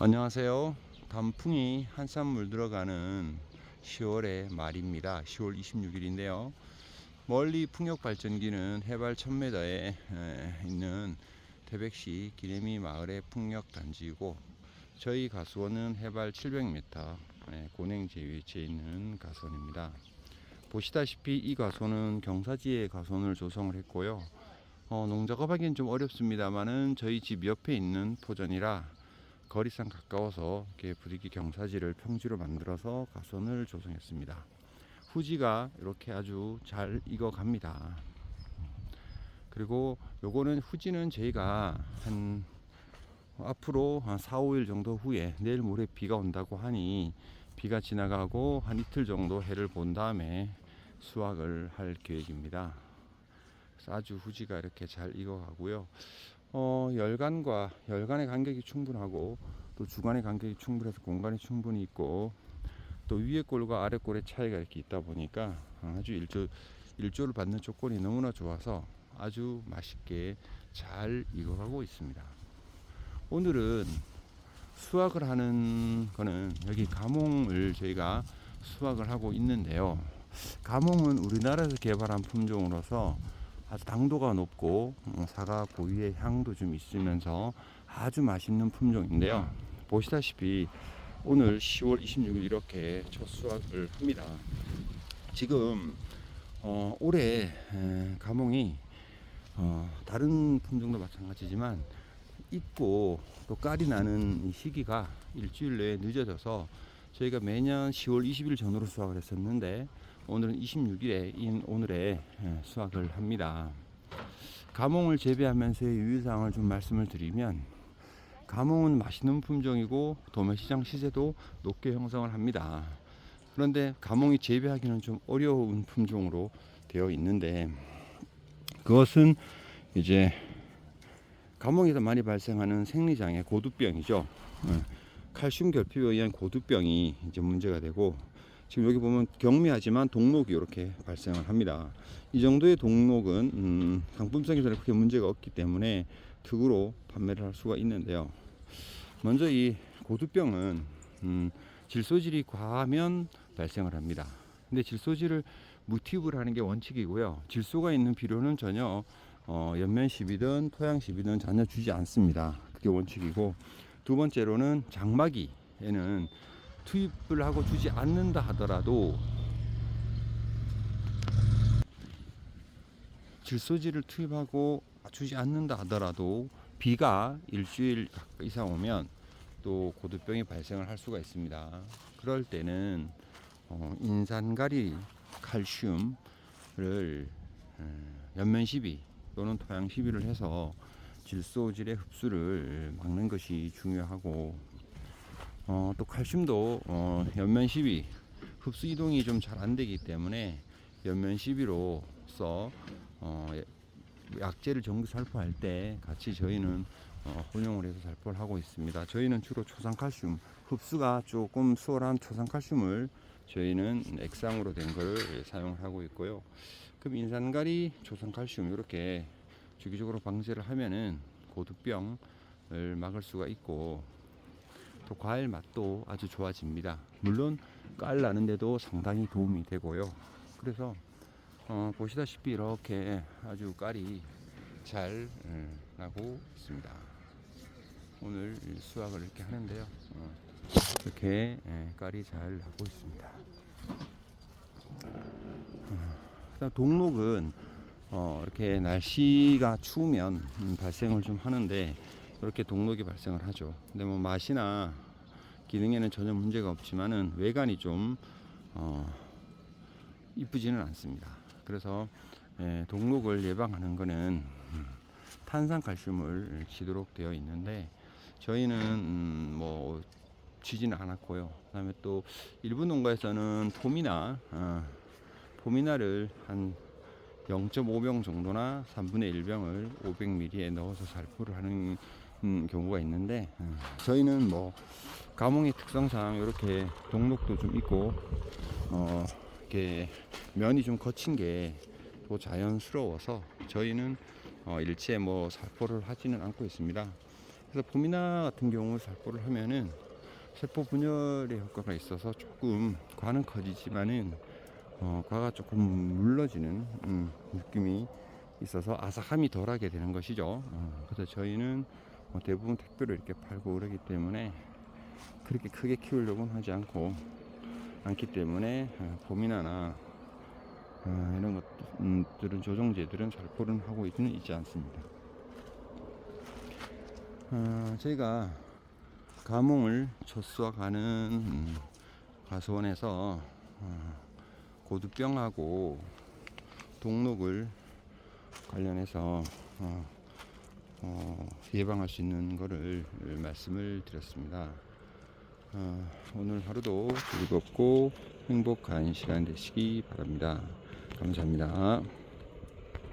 안녕하세요. 단풍이 한참 물들어가는 10월의 말입니다. 10월 26일인데요. 멀리 풍력 발전기는 해발 1000m에 있는 태백시 기내미 마을의 풍력 단지이고 저희 가수원은 해발 700m 고냉지에 위치해 있는 가수원입니다. 보시다시피 이 가수원은 경사지에 가수원을 조성을 했고요. 어, 농작업하기는 좀 어렵습니다만은 저희 집 옆에 있는 포전이라 거리상 가까워서 이렇게 부득이 경사지를 평지로 만들어서 가선을 조성했습니다. 후지가 이렇게 아주 잘 익어갑니다. 그리고 요거는 후지는 저희가 한 앞으로 한 4, 5일 정도 후에 내일 모레 비가 온다고 하니 비가 지나가고 한 이틀 정도 해를 본 다음에 수확을 할 계획입니다. 아주 후지가 이렇게 잘 익어가고요. 어, 열간과 열간의 간격이 충분하고 또 주간의 간격이 충분해서 공간이 충분히 있고 또 위에 골과 아래 골의 차이가 이렇게 있다 보니까 아주 일조 일조를 받는 조건이 너무나 좋아서 아주 맛있게 잘 익어가고 있습니다. 오늘은 수확을 하는 거는 여기 가몽을 저희가 수확을 하고 있는데요. 가몽은 우리나라에서 개발한 품종으로서 아주 당도가 높고 어, 사과 고유의 향도 좀 있으면서 아주 맛있는 품종인데요. 보시다시피 오늘 10월 26일 이렇게 첫 수확을 합니다. 지금 어, 올해 에, 가몽이 어, 다른 품종도 마찬가지지만 익고 또 깔이 나는 이 시기가 일주일 내에 늦어져서 저희가 매년 10월 20일 전후로 수확을 했었는데 오늘은 26일에 오늘에 예, 수확을 합니다. 가몽을 재배하면서의 유의사항을 좀 말씀을 드리면 가몽은 맛있는 품종이고 도매시장 시세도 높게 형성을 합니다. 그런데 가몽이 재배하기는 좀 어려운 품종으로 되어 있는데 그것은 이제 가몽에서 많이 발생하는 생리장애 고두병이죠. 예, 칼슘 결핍에 의한 고두병이 이제 문제가 되고 지금 여기 보면 경미하지만 동록이 이렇게 발생을 합니다. 이 정도의 동록은 음, 상품성에서는 크게 문제가 없기 때문에 특으로 판매를 할 수가 있는데요. 먼저 이 고두병은 음, 질소질이 과하면 발생을 합니다. 근데 질소질을 무티브를 하는 게 원칙이고요. 질소가 있는 비료는 전혀 어, 연면십이든 토양십이든 전혀 주지 않습니다. 그게 원칙이고 두 번째로는 장마기에는 투입을 하고 주지 않는다 하더라도 질소지를 투입하고 주지 않는다 하더라도 비가 일주일 이상 오면 또 고두병이 발생을 할 수가 있습니다. 그럴 때는 어, 인산가리 칼슘을 연면 시비 또는 토양 시비를 해서 질소질의 흡수를 막는 것이 중요하고 어, 또 칼슘도 어, 연면 시비 흡수 이동이 좀 잘 안 되기 때문에 연면 시비로서 어, 약재를 정기 살포할 때 같이 저희는 어, 혼용을 해서 살포를 하고 있습니다. 저희는 주로 초산칼슘 흡수가 조금 수월한 초산칼슘을 저희는 액상으로 된 것을 사용을 하고 있고요. 그럼 인산가리, 초산칼슘 이렇게 주기적으로 방제를 하면은 고두병을 막을 수가 있고 또 과일 맛도 아주 좋아집니다. 물론 깔 나는데도 상당히 도움이 되고요. 그래서 어, 보시다시피 이렇게 아주 깔이 잘 음, 나고 있습니다. 오늘 수확을 이렇게 하는데요. 어, 이렇게 예, 깔이 잘 나고 있습니다. 어, 동록은 어, 이렇게 날씨가 추우면 음, 발생을 좀 하는데 이렇게 동록이 발생을 하죠. 근데 뭐 맛이나 기능에는 전혀 문제가 없지만은 외관이 좀 어, 이쁘지는 않습니다. 그래서 예, 동록을 예방하는 거는 음, 탄산칼슘을 치도록 되어 있는데 저희는 음, 뭐 지지는 않았고요. 그다음에 또 일부 농가에서는 포미나 어, 포미나를 한 0.5병 정도나 3분의 1병을 500ml에 넣어서 살포를 하는 음, 경우가 있는데 음, 저희는 뭐 가몽의 특성상 이렇게 동록도 좀 있고 어, 이렇게 면이 좀 거친 게 또 자연스러워서 저희는 어, 일체 뭐 살포를 하지는 않고 있습니다. 그래서 보미나 같은 경우 살포를 하면은 세포 분열의 효과가 있어서 조금 과는 커지지만은 어, 과가 조금 물러지는 음, 느낌이 있어서 아삭함이 덜하게 되는 것이죠. 어, 그래서 저희는 뭐 대부분 택배로 이렇게 팔고 그러기 때문에 그렇게 크게 키우려고는 하지 않고 않기 때문에 어, 보미나나 어, 이런 것들은 조종제들은 살포는 하고 있지는 있지 않습니다. 어, 저희가 가몽을 음, 가수원에서 어, 고두병하고 동록을 관련해서 어, 어, 예방할 수 있는 것을 말씀을 드렸습니다. 어, 오늘 하루도 즐겁고 행복한 시간 되시기 바랍니다. 감사합니다.